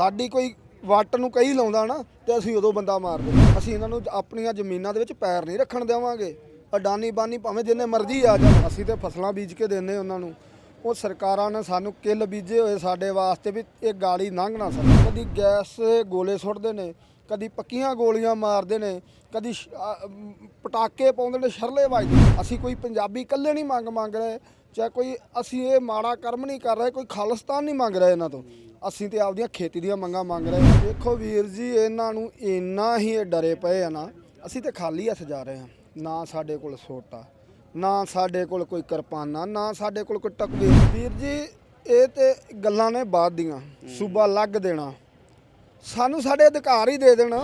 ਸਾਡੀ ਕੋਈ ਵੱਟ ਨੂੰ ਕਈ ਲਾਉਂਦਾ ਨਾ ਤੇ ਅਸੀਂ ਉਦੋਂ ਬੰਦਾ ਮਾਰਦੇ ਅਸੀਂ ਇਹਨਾਂ ਨੂੰ ਆਪਣੀਆਂ ਜ਼ਮੀਨਾਂ ਦੇ ਵਿੱਚ ਪੈਰ ਨਹੀਂ ਰੱਖਣ ਦੇਵਾਂਗੇ। ਅਡਾਨੀ ਬਾਨੀ ਭਾਵੇਂ ਜਿੰਨੇ ਮਰਜ਼ੀ ਆ ਜਾਣ, ਅਸੀਂ ਤੇ ਫਸਲਾਂ ਬੀਜ ਕੇ ਦਿੰਨੇ ਉਹਨਾਂ ਨੂੰ। ਉਹ ਸਰਕਾਰਾਂ ਨੇ ਸਾਨੂੰ ਕਿੱਲ ਬੀਜੇ ਹੋਏ ਸਾਡੇ ਵਾਸਤੇ ਵੀ ਇਹ ਗਾਲੀ ਲੰਘ ਨਾ ਸਕੇ। ਕਦੀ ਗੈਸ ਗੋਲੇ ਸੁੱਟਦੇ ਨੇ, ਕਦੀ ਪੱਕੀਆਂ ਗੋਲੀਆਂ ਮਾਰਦੇ ਨੇ, ਕਦੀ ਸ਼- ਪਟਾਕੇ ਪਾਉਂਦੇ ਨੇ, ਸ਼ਰਲੇ ਵੱਜਦੇ ਨੇ। ਅਸੀਂ ਕੋਈ ਪੰਜਾਬੀ ਇਕੱਲੇ ਨਹੀਂ ਮੰਗ ਮੰਗ ਰਹੇ। ਚਾਹੇ ਕੋਈ ਅਸੀਂ ਇਹ ਮਾੜਾ ਕਰਮ ਨਹੀਂ ਕਰ ਰਹੇ, ਕੋਈ ਖਾਲਿਸਤਾਨ ਨਹੀਂ ਮੰਗ ਰਿਹਾ ਇਹਨਾਂ ਤੋਂ। ਅਸੀਂ ਤੇ ਆਪਦੀਆਂ ਖੇਤੀ ਦੀਆਂ ਮੰਗਾਂ ਮੰਗ ਰਹੇ ਹਾਂ। ਦੇਖੋ ਵੀਰ ਜੀ, ਇਹਨਾਂ ਨੂੰ ਇੰਨਾ ਹੀ ਇਹ ਡਰੇ ਪਏ ਆ ਨਾ, ਅਸੀਂ ਤੇ ਖਾਲੀ ਹੱਥ ਜਾ ਰਹੇ ਹਾਂ। ਨਾ ਸਾਡੇ ਕੋਲ ਸੋਟਾ, ਨਾ ਸਾਡੇ ਕੋਲ ਕੋਈ ਕਿਰਪਾਨਾ, ਨਾ ਸਾਡੇ ਕੋਲ ਕੋਈ ਟਕਵੇ ਵੀਰ ਜੀ, ਇਹ ਤੇ ਗੱਲਾਂ ਨੇ ਬਾਅਦ ਦੀਆਂ। ਸੂਬਾ ਲੱਗ ਦੇਣਾ। ਸਾਨੂੰ ਸਾਡੇ ਅਧਿਕਾਰ ਹੀ ਦੇ ਦੇਣ।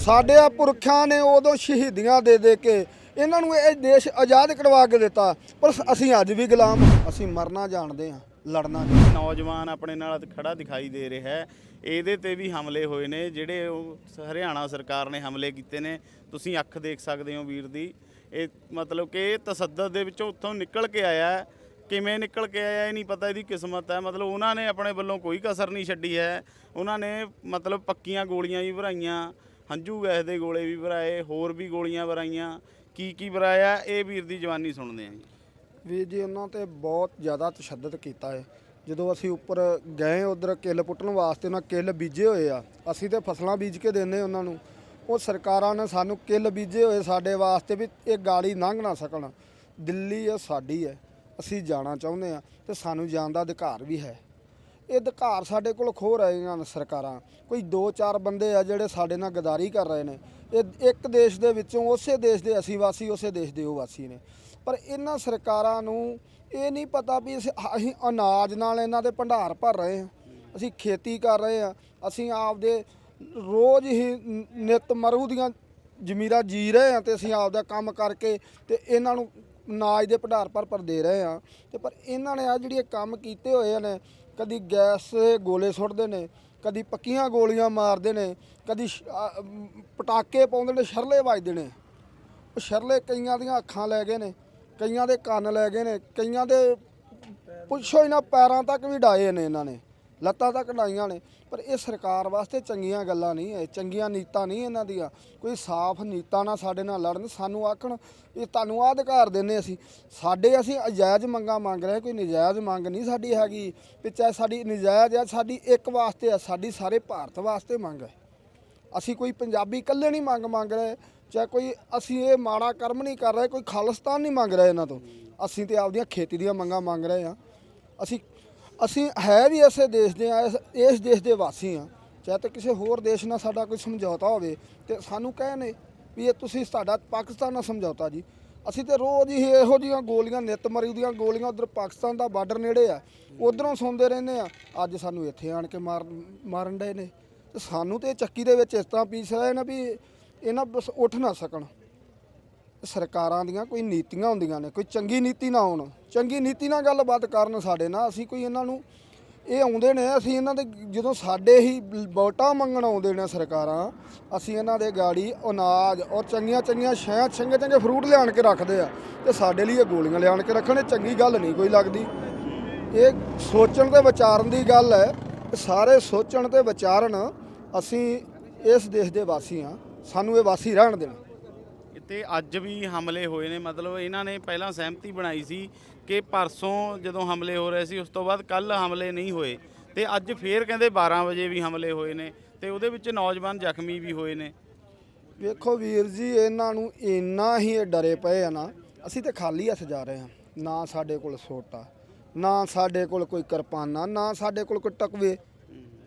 ਸਾਡੇ ਆ ਪੁਰਖਿਆਂ ਨੇ ਉਦੋਂ ਸ਼ਹੀਦੀਆਂ ਦੇ ਦੇ ਕੇ ਇਹਨਾਂ ਨੂੰ ਇਹ ਦੇਸ਼ ਆਜ਼ਾਦ ਕਰਵਾ ਕੇ ਦਿੱਤਾ। ਪਰ ਅਸੀਂ ਅੱਜ ਵੀ ਗੁਲਾਮ ਅਸੀਂ ਮਰਨਾ ਜਾਣਦੇ ਹਾਂ, ਲੜਨਾ ਨੌਜਵਾਨ ਆਪਣੇ ਨਾਲ ਖੜਾ ਦਿਖਾਈ ਦੇ ਰਿਹਾ ਹੈ। ਇਹਦੇ ਤੇ ਵੀ ਹਮਲੇ ਹੋਏ ਨੇ, ਜਿਹੜੇ ਉਹ ਹਰਿਆਣਾ ਸਰਕਾਰ ਨੇ ਹਮਲੇ ਕੀਤੇ ਨੇ। ਤੁਸੀਂ ਅੱਖ ਦੇਖ ਸਕਦੇ ਹੋ ਵੀਰ ਦੀ। ਇਹ ਮਤਲਬ ਕਿ ਇਹ ਤਸੱਦਦ ਦੇ ਵਿੱਚੋਂ ਉੱਥੋਂ ਨਿਕਲ ਕੇ ਆਇਆ ਕਿਵੇਂ ਨਿਕਲ ਕੇ ਆਇਆ, ਇਹ ਨਹੀਂ ਪਤਾ ਇਹਦੀ ਕਿਸਮਤ ਹੈ। ਮਤਲਬ ਉਹਨਾਂ ਨੇ ਆਪਣੇ ਵੱਲੋਂ ਕੋਈ ਕਸਰ ਨਹੀਂ ਛੱਡੀ ਹੈ। ਉਹਨਾਂ ਨੇ ਮਤਲਬ ਪੱਕੀਆਂ ਗੋਲੀਆਂ ਵੀ ਭਰਾਈਆਂ, ਹੰਝੂ ਗੈਸ ਦੇ ਗੋਲੇ ਵੀ ਭਰਾਏ, ਹੋਰ ਵੀ ਗੋਲੀਆਂ ਭਰਾਈਆਂ। ਕੀ ਕੀ ਭਰਾਇਆ ਇਹ ਵੀਰ ਦੀ ਜਵਾਨੀ ਸੁਣਦੇ ਆਂ ਜੀ। ਵੀਰ ਜੀ, ਉਹਨਾਂ ਤੇ ਬਹੁਤ ਜ਼ਿਆਦਾ ਤਸ਼ੱਦਦ ਕੀਤਾ ਹੈ। ਜਦੋਂ ਅਸੀਂ ਉੱਪਰ ਗਏ, ਉਧਰ ਕਿੱਲ ਪੁੱਟਣ ਵਾਸਤੇ ਉਹਨਾਂ ਕਿੱਲ ਬੀਜੇ ਹੋਏ ਆ, ਅਸੀਂ ਤੇ ਫਸਲਾਂ ਬੀਜ ਕੇ ਦਿੰਨੇ ਉਹਨਾਂ ਨੂੰ। ਉਹ ਸਰਕਾਰਾਂ ਨੇ ਸਾਨੂੰ ਕਿੱਲ ਬੀਜੇ ਹੋਏ ਸਾਡੇ ਵਾਸਤੇ ਵੀ ਇਹ ਗਾੜੀ ਲੰਘ ਨਾ ਸਕਣ। ਦਿੱਲੀ ਇਹ ਸਾਡੀ ਹੈ, ਅਸੀਂ ਜਾਣਾ ਚਾਹੁੰਦੇ ਆ ਤੇ ਸਾਨੂੰ ਜਾਣ ਦਾ ਅਧਿਕਾਰ ਵੀ ਹੈ। ਇਹ ਅਧਿਕਾਰ ਸਾਡੇ ਕੋਲ ਖੋ ਰਹੇ ਹਨ ਸਰਕਾਰਾਂ। ਕੋਈ 2-4 ਬੰਦੇ ਆ ਜਿਹੜੇ ਸਾਡੇ ਨਾਲ ਗਦਾਰੀ ਕਰ ਰਹੇ ਨੇ। ਇਹ ਇੱਕ ਦੇਸ਼ ਦੇ ਵਿੱਚੋਂ ਉਸੇ ਦੇਸ਼ ਦੇ ਅਸੀਂ ਵਾਸੀ, ਉਸੇ ਦੇਸ਼ ਦੇ ਉਹ ਵਾਸੀ ਨੇ। ਪਰ ਇਹਨਾਂ ਸਰਕਾਰਾਂ ਨੂੰ ਇਹ ਨਹੀਂ ਪਤਾ ਵੀ ਅਸੀਂ ਅਸੀਂ ਅਨਾਜ ਨਾਲ ਇਹਨਾਂ ਦੇ ਭੰਡਾਰ ਭਰ ਰਹੇ ਹਾਂ। ਅਸੀਂ ਖੇਤੀ ਕਰ ਰਹੇ ਹਾਂ। ਅਸੀਂ ਆਪਦੇ ਰੋਜ਼ ਹੀ ਨ- ਨਿਤ ਮਰੂ ਦੀਆਂ ਜ਼ਮੀਰਾਂ ਜੀ ਰਹੇ ਹਾਂ ਤੇ ਅਸੀਂ ਆਪਦਾ ਕੰਮ ਕਰਕੇ ਤੇ ਇਹਨਾਂ ਨੂੰ ਅਨਾਜ ਦੇ ਭੰਡਾਰ ਭਰ ਭਰ ਦੇ ਰਹੇ ਹਾਂ। ਤੇ ਪਰ ਇਹਨਾਂ ਨੇ ਆ ਜਿਹੜੇ ਕੰਮ ਕੀਤੇ ਹੋਏ ਨੇ, ਕਦੀ ਗੈਸ ਦੇ ਗੋਲੇ ਸੁੱਟਦੇ ਨੇ ਕਦੀ ਪੱਕੀਆਂ ਗੋਲੀਆਂ ਮਾਰਦੇ ਨੇ, ਕਦੀ ਸ਼- ਪਟਾਕੇ ਪਾਉਂਦੇ ਨੇ, ਸ਼ਰਲੇ ਵੱਜਦੇ ਨੇ। ਉਹ ਸ਼ਰਲੇ ਕਈਆਂ ਦੀਆਂ ਅੱਖਾਂ ਲੈ ਗਏ ਨੇ, ਕਈਆਂ ਦੇ ਕੰਨ ਲੈ ਗਏ ਨੇ, ਕਈਆਂ ਦੇ ਪੁੱਛੋ ਇਹਨਾਂ ਪੈਰਾਂ ਤੱਕ ਵੀ ਡਾਏ ਨੇ ਇਹਨਾਂ ਨੇ। ਲੱਤਾਂ ਤੱਕ ਡਾਈਆਂ ਨੇ, ਪਰ ਇਹ ਸਰਕਾਰ ਵਾਸਤੇ ਚੰਗੀਆਂ ਗੱਲਾਂ ਨਹੀਂ ਹੈ ਚੰਗੀਆਂ ਨੀਤਾਂ ਨਹੀਂ ਇਹਨਾਂ ਦੀਆਂ। ਕੋਈ ਸਾਫ਼ ਨੀਤਾਂ ਨਾਲ ਸਾਡੇ ਨਾਲ ਲੜਨ, ਸਾਨੂੰ ਆਖਣ, ਇਹ ਤੁਹਾਨੂੰ ਆਹ ਅਧਿਕਾਰ ਦਿੰਨੇ ਅਸੀਂ। ਸਾਡੇ ਅਸੀਂ ਅਜਾਇਜ਼ ਮੰਗਾਂ ਮੰਗ ਰਹੇ, ਕੋਈ ਨਜਾਇਜ਼ ਮੰਗ ਨਹੀਂ ਸਾਡੀ ਹੈਗੀ। ਵੀ ਚਾਹੇ ਸਾਡੀ ਨਜਾਇਜ਼ ਆ, ਸਾਡੀ ਇੱਕ ਵਾਸਤੇ ਆ, ਸਾਡੀ ਸਾਰੇ ਭਾਰਤ ਵਾਸਤੇ ਮੰਗ ਹੈ ਅਸੀਂ ਕੋਈ ਪੰਜਾਬੀ ਇਕੱਲੇ ਨਹੀਂ ਮੰਗ ਮੰਗ ਰਹੇ, ਚਾਹੇ ਕੋਈ ਅਸੀਂ ਇਹ ਮਾੜਾ ਕਰਮ ਨਹੀਂ ਕਰ ਰਹੇ, ਕੋਈ ਖਾਲਿਸਤਾਨ ਨਹੀਂ ਮੰਗ ਰਹੇ ਇਹਨਾਂ ਤੋਂ। ਅਸੀਂ ਤੇ ਆਪਦੀਆਂ ਖੇਤੀ ਦੀਆਂ ਮੰਗਾਂ ਮੰਗ ਰਹੇ ਹਾਂ। ਅਸੀਂ ਅਸੀਂ ਹੈ ਵੀ ਇਸੇ ਦੇਸ਼ ਦੇ ਆ, ਇਸ ਦੇਸ਼ ਦੇ ਵਾਸੀ ਆ। ਚਾਹੇ ਤਾਂ ਕਿਸੇ ਹੋਰ ਦੇਸ਼ ਨਾਲ ਸਾਡਾ ਕੋਈ ਸਮਝੌਤਾ ਹੋਵੇ ਤੇ ਸਾਨੂੰ ਕਹੇ ਨੇ ਵੀ ਇਹ ਤੁਸੀਂ ਸਾਡਾ ਪਾਕਿਸਤਾਨ ਨਾਲ ਸਮਝੌਤਾ ਜੀ। ਅਸੀਂ ਤੇ ਰੋਜ਼ ਹੀ ਇਹੋ ਜਿਹੀਆਂ ਗੋਲੀਆਂ, ਨਿਤ ਮਰੀ ਦੀਆਂ ਗੋਲੀਆਂ ਉਧਰ ਪਾਕਿਸਤਾਨ ਦਾ ਬਾਰਡਰ ਨੇੜੇ ਆ, ਉਧਰੋਂ ਸੌਂਦੇ ਰਹਿੰਦੇ ਆ। ਅੱਜ ਸਾਨੂੰ ਇੱਥੇ ਆਣ ਕੇ ਮਾਰ, ਮਾਰਨ ਡਏ ਨੇ। ਤੇ ਸਾਨੂੰ ਤੇ ਚੱਕੀ ਦੇ ਵਿੱਚ ਇਸ ਤਰ੍ਹਾਂ ਪੀਸ ਰਹੇ ਨੇ ਵੀ ਇਹਨਾਂ ਬਸ ਉੱਠ ਨਾ ਸਕਣ। ਸਰਕਾਰਾਂ ਦੀਆਂ ਕੋਈ ਨੀਤੀਆਂ ਹੁੰਦੀਆਂ ਨੇ, ਕੋਈ ਚੰਗੀ ਨੀਤੀ ਨਾ ਹੋਣ। ਚੰਗੀ ਨੀਤੀ ਨਾਲ ਗੱਲਬਾਤ ਕਰਨ ਸਾਡੇ ਨਾਲ, ਅਸੀਂ ਕੋਈ ਇਹਨਾਂ ਨੂੰ ਇਹ ਆਉਂਦੇ ਨੇ, ਅਸੀਂ ਇਹਨਾਂ ਦੇ ਜਦੋਂ ਸਾਡੇ ਹੀ ਵੋਟਾਂ ਮੰਗਣ ਆਉਂਦੇ ਨੇ ਸਰਕਾਰਾਂ, ਅਸੀਂ ਇਹਨਾਂ ਦੇ ਗਾੜੀ ਅਨਾਜ ਔਰ ਚੰਗੀਆਂ ਚੰਗੀਆਂ ਸ਼ਹਿ ਚੰਗੇ ਚੰਗੇ ਫਰੂਟ ਲਿਆਣ ਕੇ ਰੱਖਦੇ ਆ ਤੇ ਸਾਡੇ ਲਈ ਇਹ ਗੋਲੀਆਂ ਲਿਆਣ ਕੇ ਰੱਖਣ, ਇਹ ਚੰਗੀ ਗੱਲ ਨਹੀਂ ਕੋਈ ਲੱਗਦੀ। ਇਹ ਸੋਚਣ ਤੇ ਵਿਚਾਰਨ ਦੀ ਗੱਲ ਹੈ ਕਿ ਸਾਰੇ ਸੋਚਣ ਤੇ ਵਿਚਾਰਨ ਅਸੀਂ ਇਸ ਦੇਸ਼ ਦੇ ਵਾਸੀ ਹਾਂ, ਸਾਨੂੰ ਇਹ ਵਾਸੀ ਰਹਿਣ ਦੇਣ। ਇੱਥੇ ਅੱਜ ਵੀ ਹਮਲੇ ਹੋਏ ਨੇ। ਮਤਲਬ ਇਹਨਾਂ ਨੇ ਪਹਿਲਾਂ ਸਹਿਮਤੀ ਬਣਾਈ ਸੀ ਕਿ ਪਰਸੋਂ ਜਦੋਂ ਹਮਲੇ ਹੋ ਰਹੇ ਸੀ, ਉਸ ਤੋਂ ਬਾਅਦ ਕੱਲ ਹਮਲੇ ਨਹੀਂ ਹੋਏ ਤੇ ਅੱਜ ਫੇਰ ਕਹਿੰਦੇ 12 ਵਜੇ ਵੀ ਹਮਲੇ ਹੋਏ ਨੇ ਤੇ ਉਹਦੇ ਵਿੱਚ ਨੌਜਵਾਨ ਜ਼ਖਮੀ ਵੀ ਹੋਏ ਨੇ। ਵੇਖੋ ਵੀਰ ਜੀ, ਇਹਨਾਂ ਨੂੰ ਇੰਨਾ ਹੀ ਡਰੇ ਪਏ ਆ ਨਾ, ਅਸੀਂ ਤੇ ਖਾਲੀ ਹੱਥ ਜਾ ਰਹੇ ਹਾਂ। ਨਾ ਸਾਡੇ ਕੋਲ ਸੋਟਾ, ਨਾ ਸਾਡੇ ਕੋਲ ਕੋਈ ਕਿਰਪਾਨਾ, ਨਾ ਸਾਡੇ ਕੋਲ ਕੋਈ ਟਕਵੇ।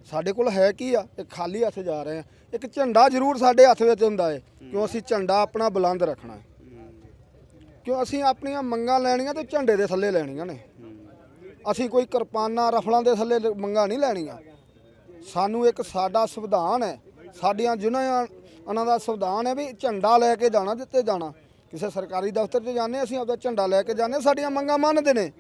ਸਾਡੇ ਕੋਲ ਹੈ ਕੀ ਆ? ਇਹ ਖਾਲੀ ਹੱਥ ਜਾ ਰਹੇ ਆ। ਇੱਕ ਝੰਡਾ ਜ਼ਰੂਰ ਸਾਡੇ ਹੱਥ ਵਿੱਚ ਹੁੰਦਾ ਏ। ਕਿਉਂ ਅਸੀਂ ਝੰਡਾ ਆਪਣਾ ਬੁਲੰਦ ਰੱਖਣਾ ਹੈ? ਕਿਉਂ ਅਸੀਂ ਆਪਣੀਆਂ ਮੰਗਾਂ ਲੈਣੀਆਂ ਤੇ ਝੰਡੇ ਦੇ ਥੱਲੇ ਲੈਣੀਆਂ ਨੇ? ਅਸੀਂ ਕੋਈ ਕਿਰਪਾਨਾਂ, ਰਫਲਾਂ ਦੇ ਥੱਲੇ ਮੰਗਾਂ ਨਹੀਂ ਲੈਣੀਆਂ। ਸਾਨੂੰ ਇੱਕ ਸਾਡਾ ਸੰਵਿਧਾਨ ਹੈ। ਸਾਡੀਆਂ ਜਿਨ੍ਹਾਂ ਉਹਨਾਂ ਦਾ ਸੰਵਿਧਾਨ ਹੈ ਵੀ ਝੰਡਾ ਲੈ ਕੇ ਜਾਣਾ ਜਿੱਤੇ ਜਾਣਾ। ਕਿਸੇ ਸਰਕਾਰੀ ਦਫ਼ਤਰ 'ਚ ਜਾਂਦੇ ਅਸੀਂ ਆਪਦਾ ਝੰਡਾ ਲੈ ਕੇ ਜਾਂਦੇ ਸਾਡੀਆਂ ਮੰਗਾਂ ਮੰਨਦੇ ਨੇ।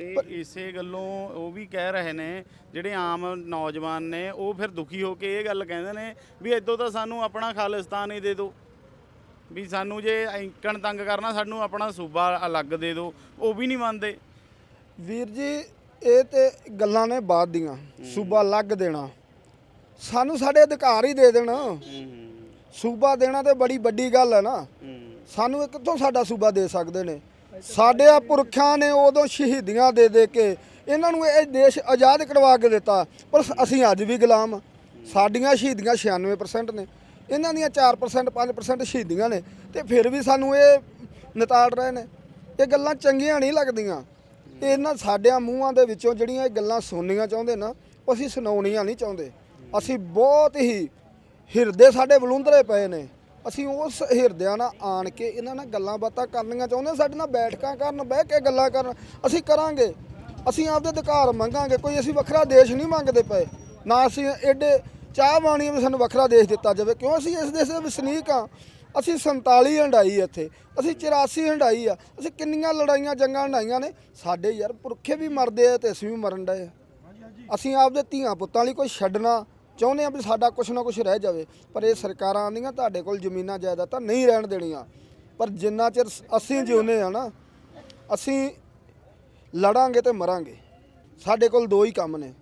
ਤੇ ਇਸੇ ਗੱਲੋਂ ਉਹ ਵੀ ਕਹਿ ਰਹੇ ਨੇ ਜਿਹੜੇ ਆਮ ਨੌਜਵਾਨ ਨੇ ਉਹ ਫਿਰ ਦੁਖੀ ਹੋ ਕੇ ਇਹ ਗੱਲ ਕਹਿੰਦੇ ਨੇ ਵੀ ਇਦੋਂ ਤਾਂ ਸਾਨੂੰ ਆਪਣਾ ਖਾਲਿਸਤਾਨ ਹੀ ਦੇ ਦਿਓ। ਵੀ ਸਾਨੂੰ ਜੇ ਐਂਕਣ ਤੰਗ ਕਰਨਾ ਸਾਨੂੰ ਆਪਣਾ ਸੂਬਾ ਅਲੱਗ ਦੇ ਦਿਓ। ਉਹ ਵੀ ਨਹੀਂ ਮੰਨਦੇ। ਵੀਰ ਜੀ ਇਹ ਤੇ ਗੱਲਾਂ ਨੇ ਬਾਅਦ ਦੀਆਂ। ਸੂਬਾ ਲੱਗ ਦੇਣਾ। ਸਾਨੂੰ ਸਾਡੇ ਅਧਿਕਾਰ ਹੀ ਦੇ ਦੇਣ। ਸੂਬਾ ਦੇਣਾ ਤੇ ਬੜੀ ਵੱਡੀ ਗੱਲ ਹੈ ਨਾ। ਸਾਨੂੰ ਕਿੱਥੋਂ ਸਾਡਾ ਸੂਬਾ ਦੇ ਸਕਦੇ ਨੇ? ਸਾਡੇ ਆ ਪੁਰਖਾਂ ਨੇ ਉਦੋਂ ਸ਼ਹੀਦੀਆਂ ਦੇ ਦੇ ਕੇ ਇਹਨਾਂ ਨੂੰ ਇਹ ਦੇਸ਼ ਆਜ਼ਾਦ ਕਰਵਾ ਕੇ ਦਿੱਤਾ, ਪਰ ਅਸੀਂ ਅੱਜ ਵੀ ਗੁਲਾਮ ਹਾਂ। ਸਾਡੀਆਂ ਸ਼ਹੀਦੀਆਂ 96% ਨੇ। ਇਹਨਾਂ ਦੀਆਂ 4% 5% ਸ਼ਹੀਦੀਆਂ ਨੇ ਤੇ ਫਿਰ ਵੀ ਸਾਨੂੰ ਇਹ ਨਤਾੜ ਰਹੇ ਨੇ। ਇਹ ਗੱਲਾਂ ਚੰਗੀਆਂ ਨਹੀਂ ਲੱਗਦੀਆਂ। ਇਹ ਇਹਨਾਂ ਸਾਡਿਆਂ ਮੂੰਹਾਂ ਦੇ ਵਿੱਚੋਂ ਜਿਹੜੀਆਂ ਇਹ ਗੱਲਾਂ ਸੁਣਨੀਆਂ ਚਾਹੁੰਦੇ ਨਾ, ਉਹ ਅਸੀਂ ਸੁਣਾਉਣੀਆਂ ਨਹੀਂ ਚਾਹੁੰਦੇ। ਅਸੀਂ ਬਹੁਤ ਹੀ ਹਿਰਦੇ ਸਾਡੇ ਬਲੁੰਦਰੇ ਪਏ ਨੇ। ਅਸੀਂ ਉਸ ਹਿਰਦਿਆਂ ਨਾਲ ਆਣ ਕੇ ਇਹਨਾਂ ਨਾਲ ਗੱਲਾਂ ਬਾਤਾਂ ਕਰਨੀਆਂ ਚਾਹੁੰਦੇ ਹਾਂ। ਸਾਡੇ ਨਾਲ ਬੈਠਕਾਂ ਕਰਨ, ਬਹਿ ਕੇ ਗੱਲਾਂ ਕਰਨ। ਅਸੀਂ ਕਰਾਂਗੇ। ਅਸੀਂ ਆਪਦੇ ਅਧਿਕਾਰ ਮੰਗਾਂਗੇ। ਕੋਈ ਅਸੀਂ ਵੱਖਰਾ ਦੇਸ਼ ਨਹੀਂ ਮੰਗਦੇ ਪਏ। ਨਾ ਅਸੀਂ ਐਡੇ ਚਾਹ ਬਾਣੀ ਵੀ ਸਾਨੂੰ ਵੱਖਰਾ ਦੇਸ਼ ਦਿੱਤਾ ਜਾਵੇ। ਕਿਉਂ? ਅਸੀਂ ਇਸ ਦੇਸ਼ ਦੇ ਵਸਨੀਕ ਆ ਅਸੀਂ 47 ਹੰਡਾਈ ਇੱਥੇ। ਅਸੀਂ 84 ਹੰਡਾਈ ਆ। ਅਸੀਂ ਕਿੰਨੀਆਂ ਲੜਾਈਆਂ, ਜੰਗਾਂ ਹੰਡਾਈਆਂ ਨੇ। ਸਾਡੇ ਯਾਰ ਪੁਰਖੇ ਵੀ ਮਰਦੇ ਆ ਤੇ ਅਸੀਂ ਵੀ ਮਰਨ ਡਏ ਆ। ਅਸੀਂ ਆਪਦੇ ਧੀਆਂ ਪੁੱਤਾਂ ਲਈ ਕੋਈ ਛੱਡਣਾ ਚਾਹੁੰਦੇ ਆ ਵੀ ਸਾਡਾ ਕੁਛ ਨਾ ਕੁਛ ਰਹਿ ਜਾਵੇ, ਪਰ ਇਹ ਸਰਕਾਰਾਂ ਆਂਦੀਆਂ ਤੁਹਾਡੇ ਕੋਲ ਜ਼ਮੀਨਾਂ ਜਾਇਦਾਦਾਂ ਨਹੀਂ ਰਹਿਣ ਦੇਣੀਆਂ। ਪਰ ਜਿੰਨਾ ਚਿਰ ਅਸੀਂ ਜਿਉਂਦੇ ਆ ਨਾ, ਅਸੀਂ ਲੜਾਂਗੇ ਤੇ ਮਰਾਂਗੇ। ਸਾਡੇ ਕੋਲ ਦੋ ਹੀ ਕੰਮ ਨੇ।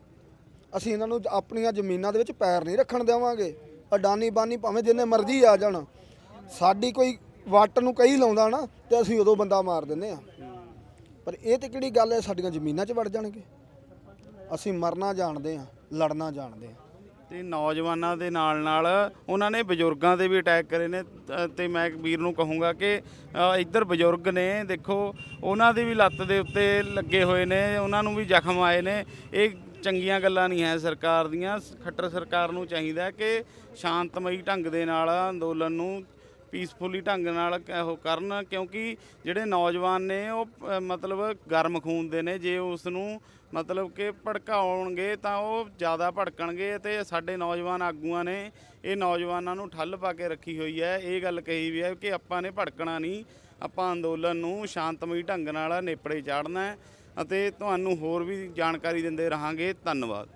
ਅਸੀਂ ਇਹਨਾਂ ਨੂੰ ਆਪਣੀਆਂ ਜ਼ਮੀਨਾਂ ਦੇ ਵਿੱਚ ਪੈਰ ਨਹੀਂ ਰੱਖਣ ਦੇਵਾਂਗੇ। ਅਡਾਨੀ ਬਾਨੀ ਭਾਵੇਂ ਜਿੰਨੇ ਮਰਜ਼ੀ ਆ ਜਾਣ। ਸਾਡੀ ਕੋਈ ਵੱਟ ਨੂੰ ਕਈ ਲਾਉਂਦਾ ਨਾ, ਤੇ ਅਸੀਂ ਉਦੋਂ ਬੰਦਾ ਮਾਰ ਦਿੰਦੇ ਆ ਪਰ ਇਹ ਤੇ ਕਿਹੜੀ ਗੱਲ ਹੈ, ਸਾਡੀਆਂ ਜ਼ਮੀਨਾਂ 'ਚ ਵੜ ਜਾਣਗੇ। ਅਸੀਂ ਮਰਨਾ ਜਾਣਦੇ ਆ ਲੜਨਾ ਜਾਣਦੇ ਆ ਤੇ ਨੌਜਵਾਨਾਂ ਦੇ ਨਾਲ ਨਾਲ ਉਹਨਾਂ ਨੇ ਬਜ਼ੁਰਗਾਂ ਦੇ ਵੀ ਅਟੈਕ ਕਰੇ ਨੇ ਅ, ਤੇ ਮੈਂ ਵੀਰ ਨੂੰ ਕਹੂੰਗਾ ਕਿ ਇੱਧਰ ਬਜ਼ੁਰਗ ਨੇ ਦੇਖੋ ਉਹਨਾਂ ਦੀ ਵੀ ਲੱਤ ਦੇ ਉੱਤੇ ਲੱਗੇ ਹੋਏ ਨੇ ਉਹਨਾਂ ਨੂੰ ਵੀ ਜ਼ਖਮ ਆਏ ਨੇ। ਇਹ ਚੰਗੀਆਂ ਗੱਲਾਂ ਨਹੀਂ ਹੈ ਸਰਕਾਰ ਦੀਆਂ। ਖੱਟਰ ਸਰਕਾਰ ਨੂੰ ਚਾਹੀਦਾ ਕਿ ਸ਼ਾਂਤਮਈ ਢੰਗ ਦੇ ਨਾਲ ਅੰਦੋਲਨ ਨੂੰ ਪੀਸਫੁਲੀ ਢੰਗ ਨਾਲ ਕ- ਉਹ ਕਰਨ, ਕਿਉਂਕਿ ਜਿਹੜੇ ਨੌਜਵਾਨ ਨੇ ਉਹ ਮਤਲਬ ਗਰਮ ਖੂਨ ਦੇ ਨੇ। ਜੇ ਉਸ ਨੂੰ ਮਤਲਬ ਕਿ ਭੜਕਾਉਣਗੇ ਤਾਂ ਉਹ ਜ਼ਿਆਦਾ ਭੜਕਣਗੇ ਤੇ ਸਾਡੇ ਨੌਜਵਾਨ ਆਗੂਆਂ ਨੇ ਇਹ ਨੌਜਵਾਨਾਂ ਨੂੰ ਠੱਲ ਪਾ ਕੇ ਰੱਖੀ ਹੋਈ ਹੈ। ਇਹ ਗੱਲ ਕਹੀ ਵੀ ਹੈ ਕਿ ਆਪਾਂ ਨੇ ਭੜਕਣਾ ਨਹੀਂ। ਆਪਾਂ ਅੰਦੋਲਨ ਨੂੰ ਸ਼ਾਂਤਮਈ ਢੰਗ ਨਾਲ ਨੇਪੜੇ ਚਾੜਨਾ ਹੈ ਅਤੇ ਤੁਹਾਨੂੰ ਹੋਰ ਵੀ ਜਾਣਕਾਰੀ ਦਿੰਦੇ ਰਹਾਂਗੇ। ਧੰਨਵਾਦ।